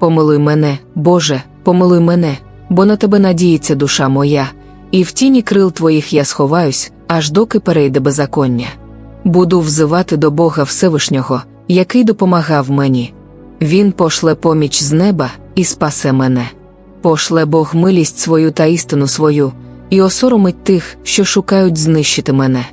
Помилуй мене, Боже, помилуй мене, бо на тебе надіється душа моя, і в тіні крил твоїх я сховаюсь, аж доки перейде беззаконня. Буду взивати до Бога Всевишнього, який допомагав мені. Він пошле поміч з неба і спасе мене. Пошле Бог милість свою та істину свою, і осоромить тих, що шукають знищити мене.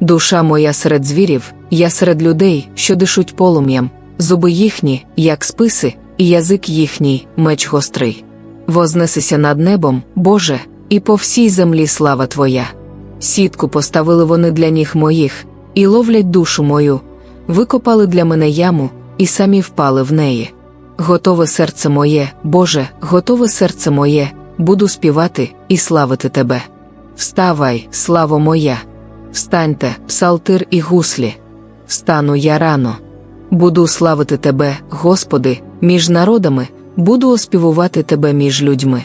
Душа моя серед звірів, я серед людей, що дишуть полум'ям, зуби їхні, як списи, і язик їхній, меч гострий. Вознесися над небом, Боже, і по всій землі слава Твоя. Сітку поставили вони для ніг моїх, і ловлять душу мою, викопали для мене яму, і самі впали в неї. Готове серце моє, Боже, готове серце моє, буду співати і славити Тебе. Вставай, славо моя! Встаньте, псалтир і гуслі. Встану я рано. Буду славити Тебе, Господи, між народами, буду оспівувати Тебе між людьми.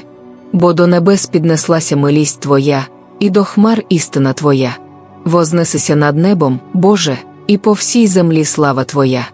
Бо до небес піднеслася милість Твоя, і до хмар істина Твоя. Вознесися над небом, Боже, і по всій землі слава Твоя.